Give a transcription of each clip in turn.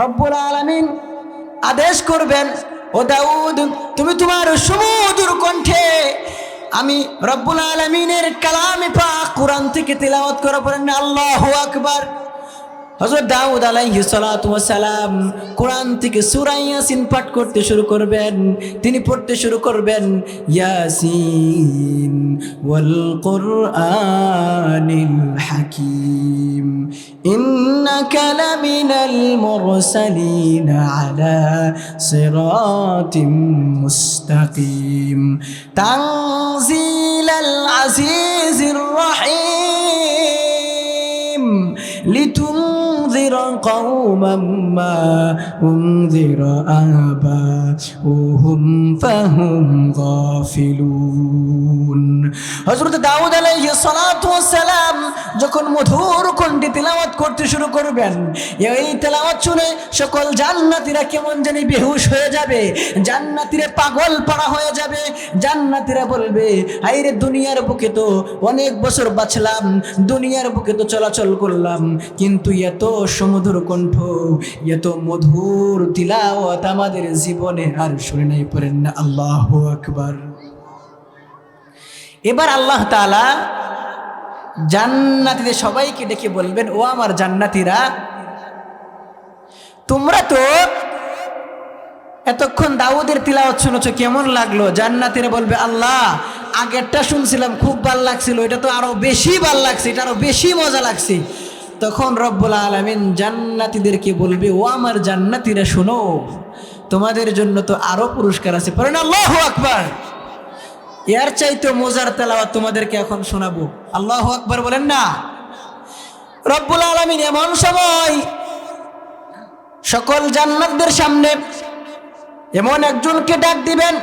রব্বুল আলমিন আদেশ করবেন, ও দাউদ, তুমি তোমার সুমধুর কণ্ঠে আমি রব্বুল আলমিনের কালামে পা কোরআন থেকে তেলাওয়াত করা পড়েন আল্লাহ আকবার। হজরত দাউদ আলাইহি সালাম কোরআন থেকে সূরা ইয়াসিন পাঠ করতে শুরু করবেন। তিনি পড়তে শুরু করবেন, ইয়াসিন ওয়াল কুরআনিল হাকিম, ইন্নাকা লামিনাল মুরসালিন আলা সিরাতিম মুস্তাকিম, তানজিলাল আজিজির রহিম لتنذر قوما ما أنذر آباؤهم فهم غافلون হযরত দাউদ আলাইহিস সালাতু ওয়াস সালাম যখন মধুর কণ্ঠে তেলাওয়াত করতে শুরু করবেন, এই তেলাওয়াত শুনে সকল জান্নাতীরা কেমন জানি বেহুশ হয়ে যাবে, জান্নাতীরা পাগল পাড়া হয়ে যাবে। জান্নাতীরা বলবে হাইরে দুনিয়ার বুকে তো অনেক বছর বাঁচলাম, দুনিয়ার বুকে তো চলাচল করলাম, কিন্তু এত সমুদ্র কণ্ঠ, এত মধুর তিলাওয়াত আমাদের জীবনে আর শুনে নাই পারেন না। আল্লাহ আকবার। এবার আল্লাহ তাআলা জান্নাতীদের সবাইকে ডেকে বলবেন, ও আমার জান্নাতীরা, তোমরা তো এতক্ষণ দাউদের তিলাওয়াত শুনেছো, কেমন লাগল? জান্নাতীরা বলবে, আল্লাহ, আগেরটা শুনছিলাম, খুব ভালো লাগছিল, এটা তো আরও বেশি ভালো লাগছে, এটা আরও বেশি মজা লাগছে। তখন রব্বুল আলমিন জান্নাতীদেরকে বলবে, ও আমার জান্নাতীরা, শোনো, তোমাদের জন্য তো আরও পুরস্কার আছে। পড়েন, আল্লাহ আকবার। এর চাইতে মজার তেলাওয়াত তোমাদেরকে এখন শোনাবো। আল্লাহ আকবর বলেন না? রব্বুল আলমিন এমন সময় সকল জান্নাতদের সামনে এমন একজনকে ডাক দিবেন,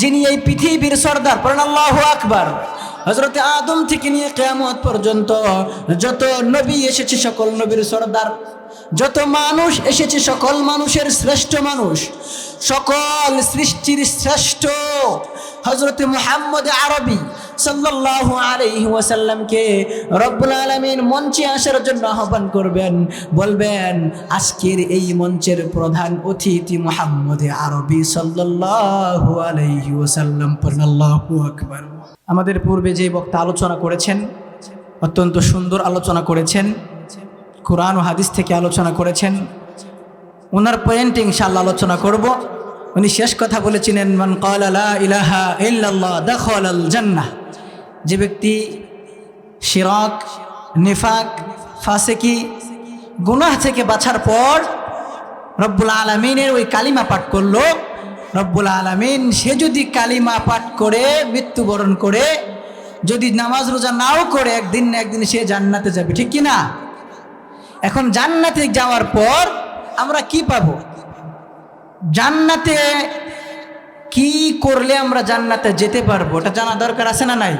যিনি এই পৃথিবীর সর্দার। পড়েন আল্লাহ আকবার। হজরতে আদম থেকে নিয়ে কেয়ামত পর্যন্ত যত নবী এসেছে, সকল নবীর সর্দার। যত মানুষ এসেছে, সকল মানুষের শ্রেষ্ঠ মানুষ, সকল সৃষ্টির শ্রেষ্ঠ। হজরতে মুহাম্মদ আরবি সাল্লাল্লাহু আলাইহি ওয়াসাল্লামকে রব্বুল আলামিন মঞ্চে আসার জন্য আহ্বান করবেন, বলবেন, আজকের এই মঞ্চের প্রধান অতিথি মুহাম্মদ আরবি সাল্লাল্লাহু আলাইহি ওয়াসাল্লাম। আকবার। আমাদের পূর্বে যে বক্তা আলোচনা করেছেন, অত্যন্ত সুন্দর আলোচনা করেছেন কোরআন ও হাদিস থেকে আলোচনা করেছেন। ওনার পয়েন্ট ইনশাল্লাহ আলোচনা করব। উনি শেষ কথা বলেছিলেন, মান ইলাহা জান্নাহ। যে ব্যক্তি শিরাক, নিফাক, ফাসেকি, গুনাহ থেকে বাছার পর রব্বুল আলমিনের ওই কালিমা পাঠ করল। রব্বুল আলমিন, সে যদি কালিমা পাঠ করে, মৃত্যুবরণ করে, যদি নামাজ রোজা নাও করে, একদিন না একদিন সে জান্নাতে যাবে, ঠিক কি না এখন জান্নাতে যাওয়ার পর আমরা কি পাবো? জান্নাতে কি করলে আমরা জান্নাতে যেতে পারব? ওটা জানা দরকার আছে না নাই?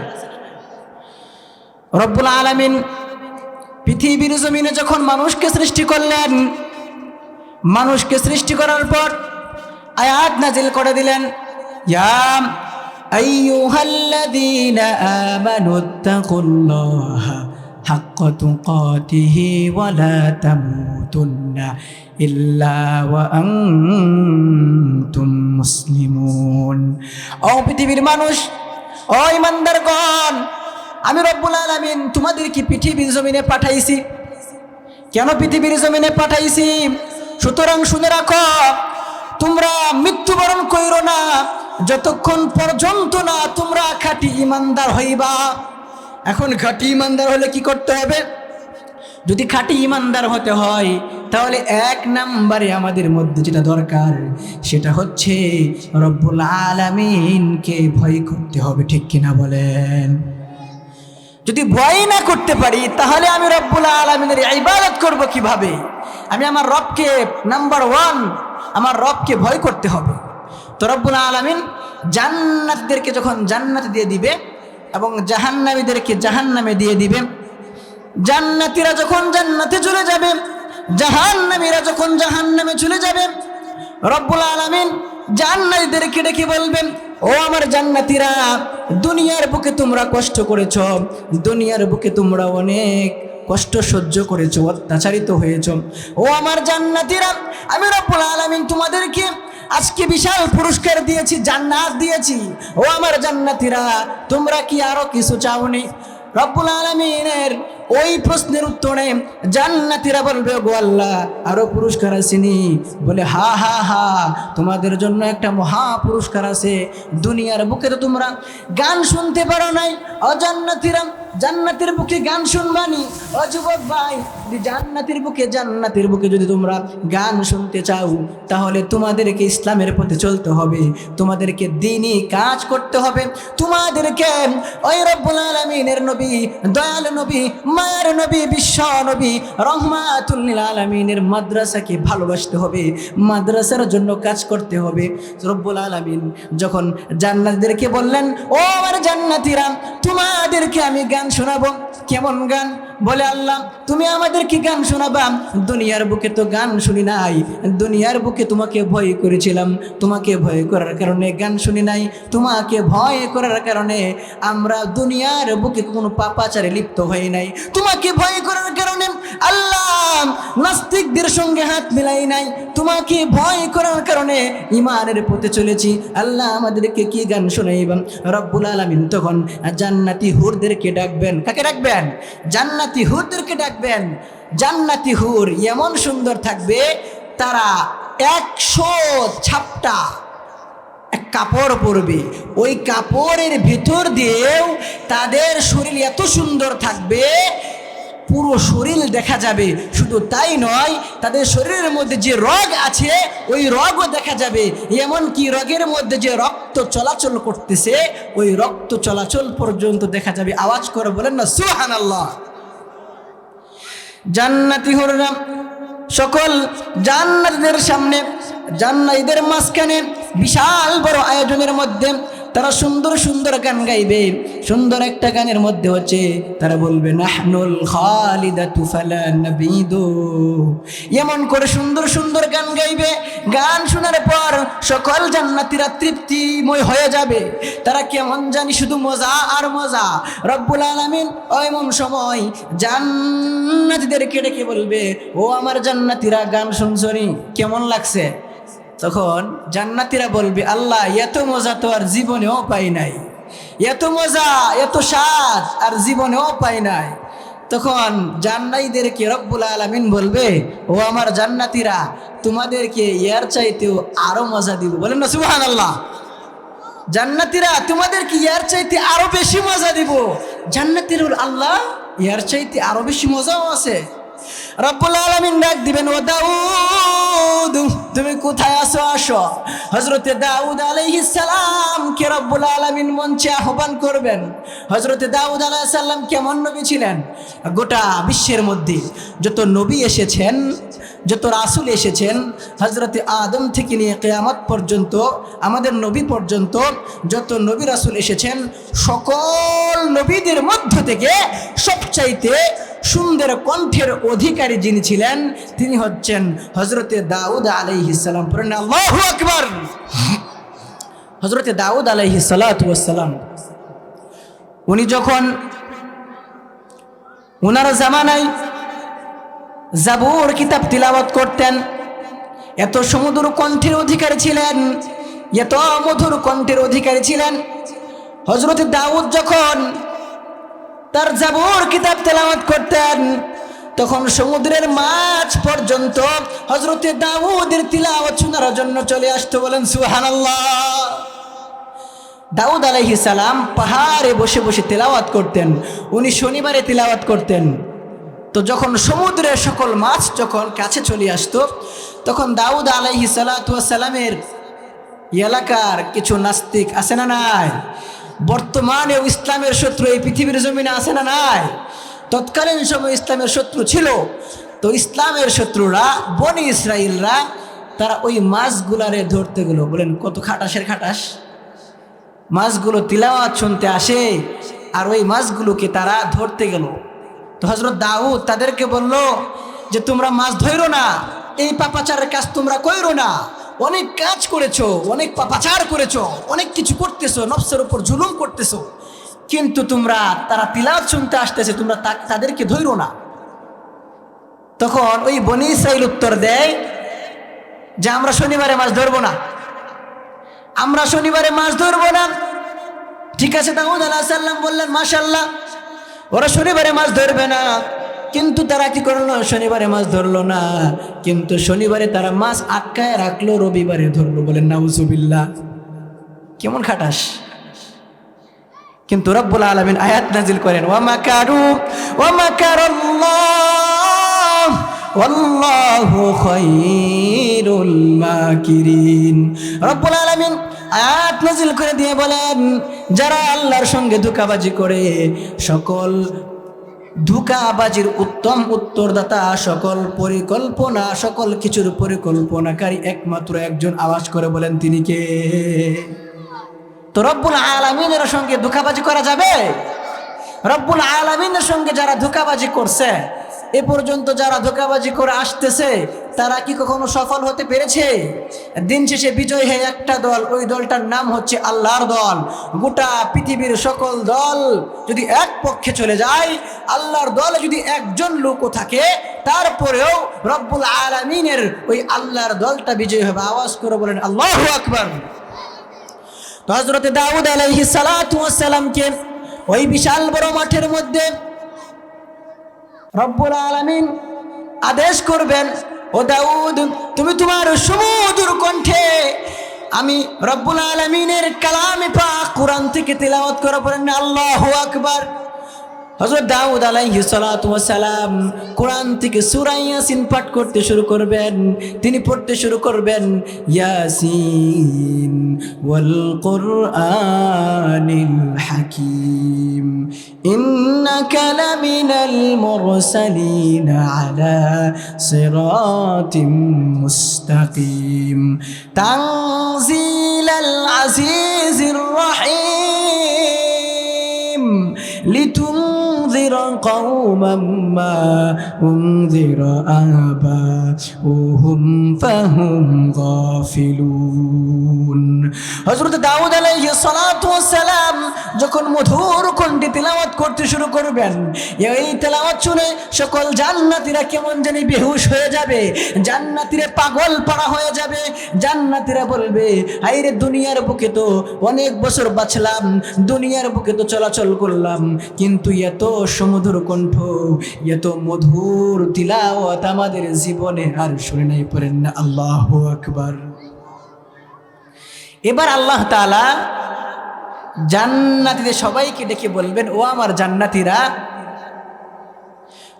রব্বুল আলমিন পৃথিবীর জমিনে যখন মানুষকে সৃষ্টি করলেন, মানুষকে সৃষ্টি করার পর আয়াত নাজিল করে দিলেন ইয়াম আইয়ুহাল্লাযীনা আমানু ওয়া লা তামুতুন্না ইল্লা ওয়া আনতুম মুসলিমুন ও পৃথিবীর মানুষ, ও ইমানদারগণ, আমি রব্বুল আলামিন তোমাদেরকে পৃথিবীর জমিনে পাঠাইছি। কেন পৃথিবীর জমিনে পাঠাইছি? সুতরাং শুনে রাখো, তোমরা মৃত্যুবরণ কইরো না, যতক্ষণ পর্যন্ত না তোমরা খাঁটি ইমানদার হইবা। এখন খাঁটি ইমানদার হলে কি করতে হবে? যদি খাঁটি ইমানদার হতে হয়, তাহলে এক নাম্বারে আমাদের মধ্যে যেটা দরকার, সেটা হচ্ছে রব্বুল আলামিনকে ভয় করতে হবে, ঠিক কিনা বলেন? যদি ভয় না করতে পারি, তাহলে আমি রব্বুল আলমিনের ইবাদত করব কীভাবে? আমি আমার রবকে নাম্বার ওয়ান, আমার রবকে ভয় করতে হবে। তো রব্বুল আলমিন জান্নাতদেরকে যখন জান্নাত দিয়ে দিবে এবং জাহান্নামীদেরকে জাহান্নামে দিয়ে দিবে। জান্নাতিরা যখন জান্নাতে চলে যাবে, জাহান্নামীরা যখন জাহান্নামে চলে যাবে, রব্বুল আলমিন জান্নাতীদেরকে ডেকে বলবেন, ও আমার জান্নাতীরা, দুনিয়ার বুকে তোমরা কষ্ট করেছ, দুনিয়ার বুকে তোমরা অনেক কষ্ট সহ্য করেছ, অত্যাচারিত হয়েছ। ও আমার জান্নাতিরা, আমি রব্বুল আলামিন তোমাদেরকে আজকে বিশাল পুরস্কার দিয়েছি, জান্নাত দিয়েছি। ও আমার জান্নাতিরা, তোমরা কি আরও কিছু চাওনি? রব্বুল আলমিনের ওই প্রশ্নের উত্তরে জান্নাতিরা বলবে গো আল্লাহ। আরও পুরস্কার আসেনি। বলে, হা হা হা, তোমাদের জন্য একটা মহা পুরস্কার আছে। দুনিয়ার বুকে তো তোমরা গান শুনতে পারো নাই। অজান্নাতিরা জান্নাতের বুকে গান শুনবানি ও যুবক ভাই জান্নাতের বুকে জান্নাতের বুকে যদি তোমরা গান শুনতে চাও, তাহলে তোমাদেরকে ইসলামের পথে চলতে হবে। তোমাদেরকে দিনই কাজ করতে হবে। তোমাদেরকে ওই রব্বুল আলমিনের নবী, দয়াল নবী মায়ের নবী, বিশ্ব নবী রহমাতুল্লিল আলমিনের মাদ্রাসাকে ভালোবাসতে হবে, মাদ্রাসার জন্য কাজ করতে হবে। রব্বুল আলমিন যখন জান্নাতদেরকে বললেন, ও আমার জান্নাতিরা, তোমাদেরকে আমি গান শোনাবো। কেমন গান? বলে আল্লাহ, তুমি আমাদেরকে গান শোনাবা। দুনিয়ার বুকে তো গান শুনি নাই, দুনিয়ার বুকে তোমাকে ভয় করেছিলাম। তোমাকে ভয় করার কারণে গান শুনি নাই, তোমাকে ভয় করার কারণে আমরা দুনিয়ার বুকে কোনো পাপাচারে লিপ্ত হই নাই। তোমাকে ভয় করার কারণে আল্লাহ নাস্তিকদের সঙ্গে হাত মিলাই নাই। তোমাকে ভয় করার কারণে ইমানের পথে চলেছি। আল্লাহ আমাদেরকে কি গান শোনাইবেন? রব্বুল আলমিন তখন জান্নাতি হুরদেরকে ডাকবেন। কাকে ডাকবেন? জান্নাতি হুরদেরকে ডাকবেন। জান্নাতি হুর এমন সুন্দর থাকবে, তারা একশো ছাপটা কাপড় পরবে। ওই কাপড়ের ভিতর দিয়েও তাদের শরীর এত সুন্দর থাকবে, পুরো শরীর দেখা যাবে। শুধু তাই নয়, তাদের শরীরের মধ্যে যে রগ আছে, ওই রগও দেখা যাবে। এমন কি রগের মধ্যে যে রক্ত চলাচল করতেছে, ওই রক্ত চলাচল পর্যন্ত দেখা যাবে। আওয়াজ করে বলেন না সুহান আল্লাহ জান্নাতি হররাম সকল জান্নাতদের সামনে জান্নাতীদের মাঝখানে বিশাল বড় আয়োজনের মধ্যে তারা সুন্দর সুন্দর গান গাইবে। সুন্দর একটা গানের মধ্যে হচ্ছে তারা বলবে, নাহনুল এমন করে সুন্দর সুন্দর গান গাইবে। গান শোনার পর সকল জান্নাতীরা তৃপ্তিময় হয়ে যাবে। তারা কেমন জানি শুধু মজা আর মজা। রব্বুল আলামিন এমন সময় জান্নাতীদেরকে ডেকে বলবে, ও আমার জান্নাতীরা, গান শুনছনি কেমন লাগছে? তখন জান্নাতিরা বলবে, আল্লাহ, এত মজা তো আর জীবনেও পাই নাই। এত মজা, এত স্বাদ আর জীবনেও পাই নাই। তখন জান্নাইদেরকে রব্বুল আলমিন বলবে, ও আমার জান্নাতিরা, তোমাদেরকে ইয়ার চাইতেও আরও মজা দিব। বলেন না সুবাহান আল্লাহ জান্নাতিরা, তোমাদেরকে ইয়ার চাইতে আরও বেশি মজা দিব। জান্নাতির আল্লাহ ইয়ার চাইতে আরও বেশি মজাও আছে। রব্বুল আলমিন ডাক দিবেন, ও দাউদ, তুমি কোথায় আসো আসো। হজরতে দাউদ আলাইহিস সালাম কে রব্বুল আলমিন মঞ্চে আহ্বান করবেন। হজরতে দাউদ আলাইহিস সালাম কেমন নবী ছিলেন? গোটা বিশ্বের মধ্যে যত নবী এসেছেন, যত রাসুল এসেছেন হজরতে আদম থেকে নিয়ে কেয়ামত পর্যন্ত, আমাদের নবী পর্যন্ত যত নবী রাসুল এসেছেন, সকল নবীদের মধ্য থেকে সবচাইতে সুন্দর কণ্ঠের অধিকারী যিনি ছিলেন, তিনি হচ্ছেন হজরতে দাউদ আলাইহিসাল্লাম আল্লাহু আকবার। হজরতে দাউদ আলাইহি সালাম উনি যখন ওনার জামানায় জাবুর কিতাব তিলাবত করতেন, এত সমুদ্র কণ্ঠের অধিকারী ছিলেন, এত মধুর কণ্ঠের অধিকারী ছিলেন হজরত দাউদ যখন তার জাবুর কিতাব তেলাওয়াত করতেন। তখন সমুদ্রের মাছ পর্যন্ত হজরতে দাউদের তিলাওয়াত শোনার জন্য চলে আসতো বলেন সুহানাল্লাহ দাউদ আলাইহি সালাম পাহাড়ে বসে বসে তেলাওয়াত করতেন, উনি শনিবারে তিলাওয়াত করতেন। তো যখন সমুদ্রের সকল মাছ যখন কাছে চলে আসতো, তখন দাউদ আলাইহি সালামের এলাকার কিছু নাস্তিক আছে না নাই? বর্তমানেও ইসলামের শত্রু এই পৃথিবীর জমিনে আছে না নাই? তৎকালীন সময় ইসলামের শত্রু ছিল। তো ইসলামের শত্রুরা, বনি ইসরায়েলরা তারা ওই মাছগুলারে ধরতে গেল। বলেন, কত খাটাসের খাটাস? মাছগুলো তিলাওয়াত শুনতে আসে, আর ওই মাছগুলোকে তারা ধরতে গেল। তো হজরত দাউদ তাদেরকে বলল যে, তোমরা মাছ ধরো না, এই পাপাচারের কাজ তোমরা কইরো না অনেক কাজ করেছ, অনেক পাপাচার করেছ, অনেক কিছু করতেছো, নফসের উপর জুলুম করতেছো। কিন্তু তোমরা, তারা তিলাওয়াত শুনতে আসতেছে, তোমরা তাদেরকে ধরো না। তখন ওই বনি ইসরাইল উত্তর দেয় যে, আমরা শনিবারে মাছ ধরবো না। আমরা শনিবারে মাছ ধরবো না। ঠিক আছে দাউদ আলাহ সাল্লাম বললেন মাশাল্লাহ ওরা শনিবারে মাছ ধরবে না। কিন্তু তারা কি করল? শনিবারে মাছ ধরলো না। কিন্তু শনিবারে তারা মাছ আটকায় রাখল, রবিবারে ধরলো। বলেন নাউজুবিল্লাহ। কেমন খাটাস। কিন্তু রব্বুল আলমিন আয়াত নাজিল করেন, ওয়ামা কারু ওয়ামা মাকিরিন। রব্বুল আলামিন আয়াত নাজিল করে দিয়ে বলেন, যারা আল্লাহর সঙ্গে ধোঁকাবাজি করে, সকল ধোঁকাবাজির উত্তম উত্তরদাতা, সকল পরিকল্পনা, সকল কিছুর পরিকল্পনাকারী একমাত্র একজন আওয়াজ করে বলেন, তিনি কে? তো রব্বুল আলমিনের সঙ্গে ধোঁকাবাজি করা যাবে? রব্বুল আলমিনের সঙ্গে যারা ধোঁকাবাজি করছে এ পর্যন্ত যারা ধোঁকাবাজি করে আসতেছে, তারা কি কখনো সফল হতে পেরেছে? দিন শেষে বিজয় হয়ে একটা দল, ওই দলটার নাম হচ্ছে আল্লাহর দল। গোটা পৃথিবীর সকল দল যদি এক পক্ষে চলে যায়, আল্লাহর দলে যদি একজন লোকও থাকে, তারপরেও রব্বুল আলমিনের ওই আল্লাহর দলটা বিজয় হবে। আওয়াজ করে বলেন, আল্লাহ আকবর। তো হজরতে দাউদ আলাইহি সালামকে ওই বিশাল বড় মাঠের মধ্যে রব্বুল আলামিন আদেশ করবেন, ও দাউদ, তুমি তোমার সুমধুর কণ্ঠে আমি রব্বুল আলমিনের কালামে পাক কোরআন থেকে তেলাওয়াত করা পড়েন আল্লাহ আকবার। হজরত দাউদ আলাইহি সালাম কোরআন থেকে সূরা ইয়াসিন পাঠ করতে শুরু করবেন। তিনি পড়তে শুরু করবেন, ইয়াসিন ওয়াল কুরআনিল হাকিম, ইন্নাকা লামিনাল মুরসালিন আলা সিরাতিম মুস্তাকিম, তানজিলাল আজিজির রহিম। قوما ما أنذر آباؤهم فهم غافلون হযরত দাউদ আলাইহিস সালাতু ওয়াস সালাম যখন মধুর কণ্ঠে তেলাওয়াত করতে শুরু করবেন। এই তেলাওয়াত শুনে সকল জান্নাতীরা কেমন জানি বেহুশ হয়ে যাবে। জান্নাতীরা পাগল পাড়া হয়ে যাবে। জান্নাতীরা বলবে হাইরে দুনিয়ার বুকে তো অনেক বছর বাঁচলাম, দুনিয়ার বুকে তো চলাচল করলাম। কিন্তু এত সমুদ্র কণ্ঠ, এত মধুর তিলাওয়াত আমাদের জীবনে আর শুনে নাই পড়েন না। আল্লাহ আকবার। এবার আল্লাহ তাআলা জান্নাতীদের সবাইকে ডেকে বলবেন, ও আমার জান্নাতীরা,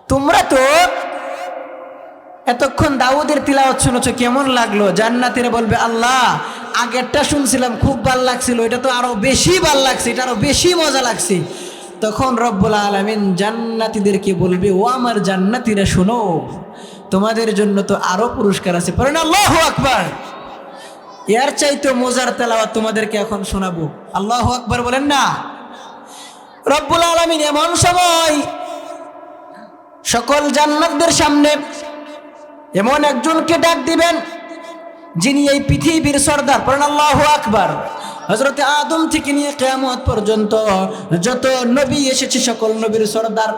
তোমরা তো এতক্ষণ দাউদের তিলাওয়াত শুনেছো, কেমন লাগল? জান্নাতীরা বলবে, আল্লাহ, আগেরটা শুনছিলাম, খুব ভালো লাগছিল, এটা তো আরও বেশি ভালো লাগছে, এটা আরও বেশি মজা লাগছে। তখন রব্বুল আলমিন জান্নাতীদেরকে বলবে, ও আমার জান্নাতীরা, শোনো, তোমাদের জন্য তো আরও পুরস্কার আছে। পরে না আল্লাহ আকবার। এর চাইতে মজার তেলাওয়াত তোমাদেরকে এখন শোনাবো। আল্লাহ আকবার বলেন না? রব্বুল আলমিন এমন সময় সকল জান্নাতদের সামনে এমন একজনকে ডাক দিবেন, যিনি এই পৃথিবীর সর্দার। পড়েন আল্লাহ আকবার। হজরতে আদম থেকে নিয়ে কেয়ামত পর্যন্ত যত নবী এসেছে, সকল নবীর সর্দার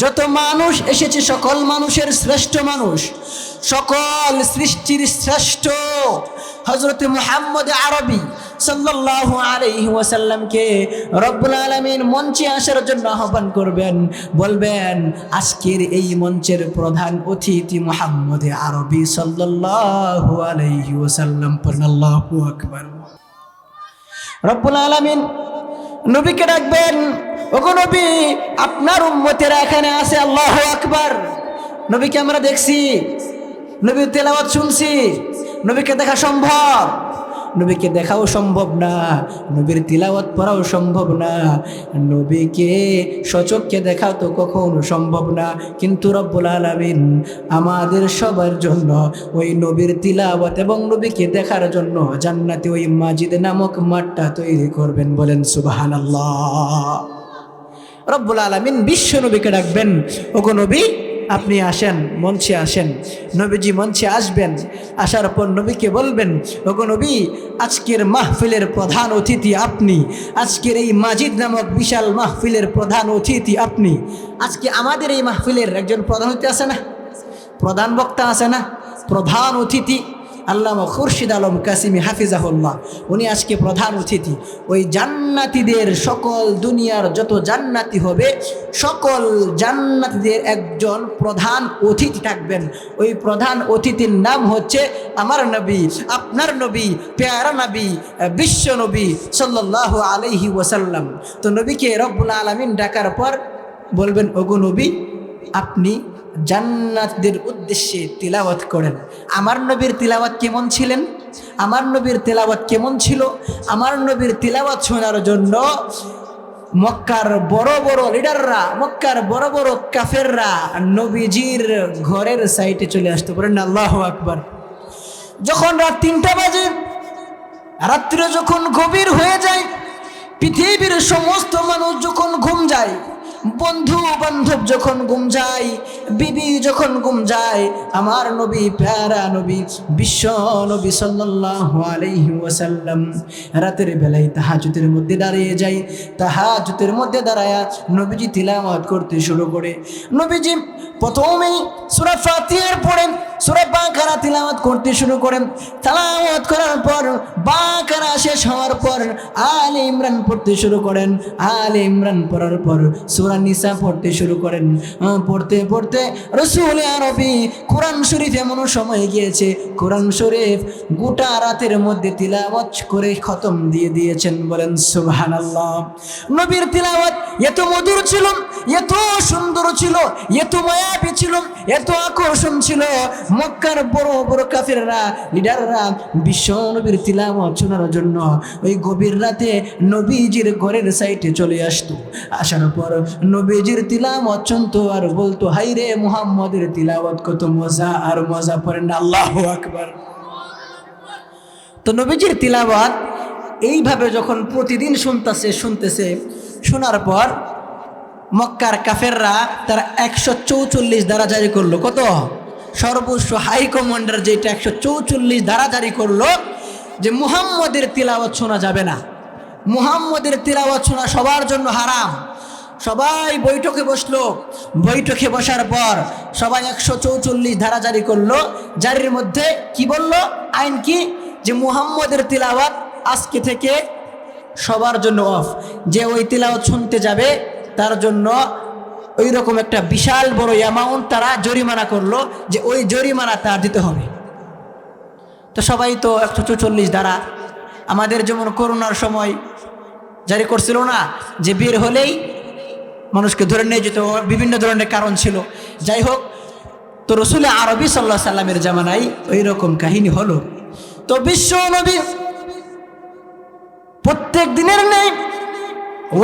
যত মানুষ এসেছে, সকল মানুষের শ্রেষ্ঠ মানুষ, সকল সৃষ্টির শ্রেষ্ঠ। হজরতে মুহাম্মদ আরবি সাল্লাল্লাহু আলাইহি ওয়াসাল্লামকে রব্বুল মঞ্চে আসার জন্য আহ্বান করবেন, বলবেন, আজকের এই মঞ্চের প্রধান অতিথি মুহাম্মদ আরবি সাল্লাল্লাহু আলাইহি ওয়াসাল্লাম। আল্লাহু রব্বুল আলামিন নবীকে ডাকবেন ওগো নবী, আপনার উম্মতেরা এখানে আছে, আল্লাহ আকবার। নবীকে আমরা দেখছি, নবীর তেলাওয়াত শুনছি, নবীকে দেখা সম্ভব। নবীকে দেখাও সম্ভব না, নবীর তিলাওয়াত পড়াও সম্ভব না, নবীকে সচককে দেখা তো কখনো সম্ভব না। কিন্তু রব্বুল আলমিন আমাদের সবার জন্য ওই নবীর তিলাওয়াত এবং নবীকে দেখার জন্য জান্নাতে ওই মাজিদ নামক মাঠটা তৈরি করবেন বলেন সুবাহান রব্বুল আলমিন বিশ্ব নবীকে ডাকবেন। ওগো নবী, আপনি আসেন, মঞ্চে আসেন। নবীজি মঞ্চে আসবেন, আসার পর নবীকে বলবেন, ওগো নবী, আজকের মাহফিলের প্রধান অতিথি আপনি। আজকের এই মাজিদ নামক বিশাল মাহফিলের প্রধান অতিথি আপনি। আজকে আমাদের এই মাহফিলের একজন প্রধান অতিথি আছে না? প্রধান বক্তা আছে না? প্রধান অতিথি আল্লামা খুরশিদ আলম কাসিমি হাফিজাহুল্লাহ। উনি আজকে প্রধান অতিথি। ওই জান্নাতিদের সকল দুনিয়ার যত জান্নাতি হবে, সকল জান্নাতিদের একজন প্রধান অতিথি থাকবেন। ওই প্রধান অতিথির নাম হচ্ছে আমার নবী, আপনার নবী, পেয়ারা নবী, বিশ্ব নবী সাল্লাহ আলহি ওয়াসাল্লাম। তো নবীকে রব্বুল আলমিন ডাকার পর বলবেন, ওগো নবী, আপনি জান্নাতদের উদ্দেশ্যে তিলাওয়াত করেন। আমার নবীর তিলাওয়াত কেমন ছিলেন? আমার নবীর তিলাওয়াত কেমন ছিল? আমার নবীর তিলাওয়াত শোনার জন্য মক্কার বড় বড় লিডাররা, মক্কার বড় বড় কাফেররা নবীজির ঘরের সাইটে চলে আসতে পারেন। আল্লাহ আকবার। যখন রাত তিনটা বাজে, রাত্রে যখন গভীর হয়ে যায়, পৃথিবীর সমস্ত মানুষ যখন ঘুম যায় বন্ধু বান্ধব যখন ঘুম যায়, বিবি যখন ঘুম যায়, আমার নবী, প্যারা নবী, বিশ্ব নবী সাল্লাল্লাহু আলাইহি ওয়াসাল্লাম রাতের বেলায় তাহাজুতের মধ্যে দাঁড়িয়ে যায়। তাহাজুতের মধ্যে দাঁড়ায়া নবীজি তিলাওয়াত করতে শুরু করে। নবীজি প্রথমেই সূরা ফাতিহার পড়েন সূরা বাকারা তিলাওয়াত করতে শুরু করেন। তিলাওয়াত করার পর, বাকারা শেষ হওয়ার পর, আলে ইমরান পড়তে শুরু করেন। আলে ইমরান পড়ার পর সূরা নিসা পড়তে শুরু করেন। পড়তে পড়তে রসুল আরবি কোরআন শরীফ এমন সময় গিয়েছে। কোরআন শরীফ গোটা রাতের মধ্যে তিলাওয়াত করে খতম দিয়ে দিয়েছেন বলেন, সুবহানাল্লাহ। নবীর তিলাওয়াত এত মধুর ছিল, এত সুন্দর ছিল, এত মায়াবী ছিল, এত আকর্ষণ ছিল। মক্কার বড় বড় কাফেররা, লিডাররা বিশ্ব নবীর তিলাওয়াত শোনার জন্য ওই গভীর রাতে নবীজির ঘরের সাইটে চলে আসতো। আসার পর নবীজির তিলাওয়াত শুনতো আর বলতো হাই রে মুহাম্মদের তিলাওয়াত কত মজা আর মজা পড়েন আল্লাহ আকবার। তো নবীজির তিলাওয়াত এইভাবে যখন প্রতিদিন শুনতেছে শুনতেছে, শোনার পর মক্কার কাফেররা তারা একশো চৌচল্লিশ দ্বারা জারি করল। কত? সর্বোচ্চ হাইকমান্ডার যেটা একশো চৌচল্লিশ দ্বারা জারি করল যে মুহাম্মদের তিলাওয়াত শোনা যাবে না। মুহাম্মদের তিলাওয়াত শোনা সবার জন্য হারাম। সবাই বৈঠকে বসল। বৈঠকে বসার পর সবাই একশো চৌচল্লিশ ধারা জারি করল। জারির মধ্যে কি বলল? আইন কি? যে মুহাম্মদের তিলাওয়াত আজকে থেকে সবার জন্য অফ যে ওই তিলাওয়াত শুনতে যাবে, তার জন্য ওই রকম একটা বিশাল বড় অ্যামাউন্ট তারা জরিমানা করল যে ওই জরিমানা তার দিতে হবে। তো সবাই তো একশো চৌচল্লিশ দ্বারা আমাদের যেমন করোনার সময় জারি করছিল না, যে বের হলেই মানুষকে ধরে নিয়ে যেত, বিভিন্ন ধরনের কারণ ছিল। যাই হোক, তো রসুল আরবি সাল্লাহ সাল্লামের জামানায় ওই রকম কাহিনী হলো, তো বিশ্ব নবী প্রত্যেক দিনের নেই,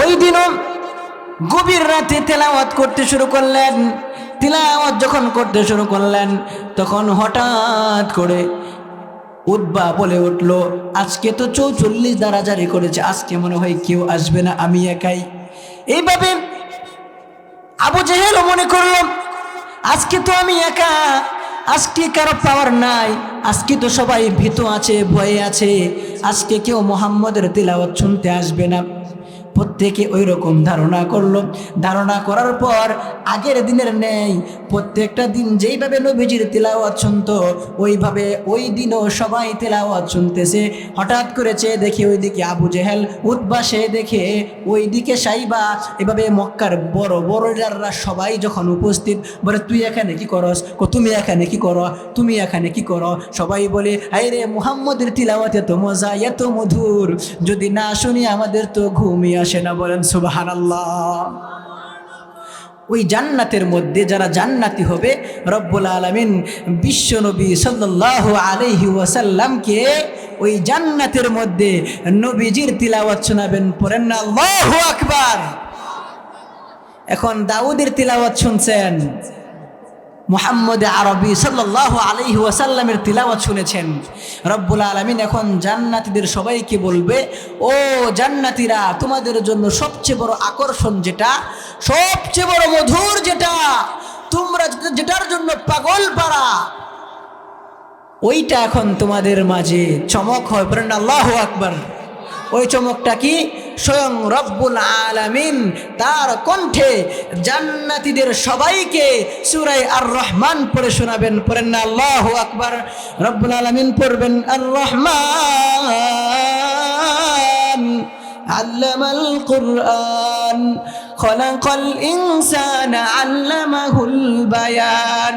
ওই দিনও গভীর রাতে তেলাওয়াত করতে শুরু করলেন। তিলাওয়াত যখন করতে শুরু করলেন, তখন হঠাৎ করে উদ্বা বলে উঠল, আজকে তো চৌচল্লিশ দ্বারা জারি করেছে, আজকে মনে হয় কেউ আসবে না, আমি একাই। এইভাবে আবু জেহেল মনে করল, আজকে তো আমি একা, আজকে কারও পাওয়ার নাই, আজকে তো সবাই ভীত আছে, ভয়ে আছে, আজকে কেউ মোহাম্মদের তিলাওয়াত শুনতে আসবে না। প্রত্যেকে ওই রকম ধারণা করল। ধারণা করার পর আগের দিনের নেই। প্রত্যেকটা দিন যেইভাবে নবীজির তিলাওয়াত শুনতো, ওইভাবে ওই দিনও সবাই তিলাওয়াত শুনতেছে। হঠাৎ করেছে দেখে ওইদিকে আবু জেহেল উদ্বা সে দেখে ওইদিকে সাইবা, এভাবে মক্কার বড় বড় লিডাররা সবাই যখন উপস্থিত, বলে, তুই এখানে কি করস? তুমি এখানে কি করো? তুমি এখানে কি করো? সবাই বলে আই রে মুহাম্মদের তিলাওয়াত এত মজা, এত মধুর। যদি না শুনি আমাদের তো ঘুমিয়ে আসে না বলেন সুবাহান ওই জান্নাতের মধ্যে যারা জান্নাতি হবে, রব্বুল আলমিন বিশ্বনবী সাল্লাহ আলহি ওয়াসাল্লামকে ওই জান্নাতের মধ্যে নবীজির তিলাওয়াত শোনাবেন, পড়েন না, আল্লাহ আকবার। এখন দাউদের তিলাওয়াত শুনছেন? মুহাম্মদ আরবি সাল্লাহ আলহি ওয়াসাল্লামের তিলাওয়াত শুনেছেন। রব্বুল আলমিন এখন জান্নাতিদের সবাইকে বলবে, ও জান্নাতিরা, তোমাদের জন্য সবচেয়ে বড় আকর্ষণ যেটা, সবচেয়ে বড় মধুর যেটা, তোমরা যেটা- যেটার জন্য পাগল পারা, ওইটা এখন তোমাদের মাঝে চমক হয়। বলেন আল্লাহ আকবার। ওই চমকটা কি? স্বয়ং রব্বুল আলামিন তার কণ্ঠে জান্নাতিদের সবাইকে সুরাই আর রহমান পড়ে শোনাবেন। পড়েন না, আল্লাহ আকবার। রব্বুল আলামিন পড়বেন আর রহমান আল্লামাল কুরআন, খলাকাল ইনসান আল্লামাহুল বায়ান।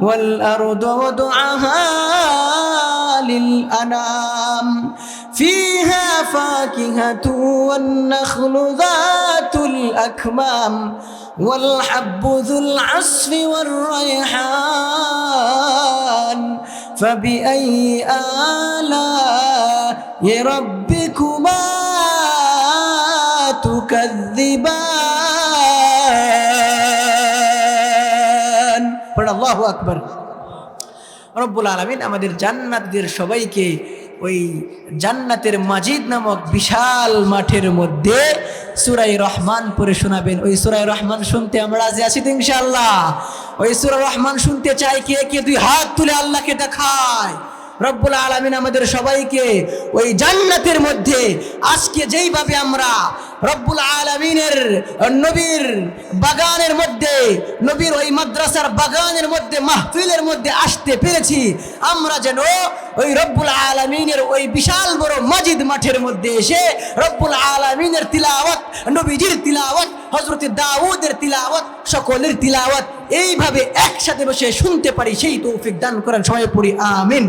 والأرض وضعها للأنام. فيها فاكهة والنخل ذات الأكمام. والحب ذو العصف والريحان. فبأي آلاء ربكما تكذبان؟ আল্লাহু আকবার। রব্বুল আলমিন আমাদের জান্নাতদের সবাইকে ওই জান্নাতের মাজিদ নামক বিশাল মাঠের মধ্যে সুরাই রহমান পড়ে শোনাবেন। ওই সুরাই রহমান শুনতে আমরা আজ আছি তো ইনশাআল্লাহ? ওই সুরাই রহমান শুনতে চাই কে? কে? দুই হাত তুলে আল্লাহকে দেখায়। রব্বুল আলমিন আমাদের সবাইকে ওই জান্নাতের মধ্যে আজকে যেইভাবে আমরা রব্বুল আলমিনের নবীর বাগানের মধ্যে, নবীর ওই মাদ্রাসার বাগানের মধ্যে, মাহফিলের মধ্যে আসতে পেরেছি। আমরা যেন ওই রব্বুল আলমিনের ওই বিশাল বড় মজিদ মাঠের মধ্যে এসে রব্বুল আলমিনের তিলাওয়াত, নবীজির তিলাওয়াত হজরত দাউদের তিলাওয়াত, সকলের তিলাওয়াত, এইভাবে একসাথে বসে শুনতে পারি। সেই তৌফিক দান করেন সবাই পড়ি, আমিন।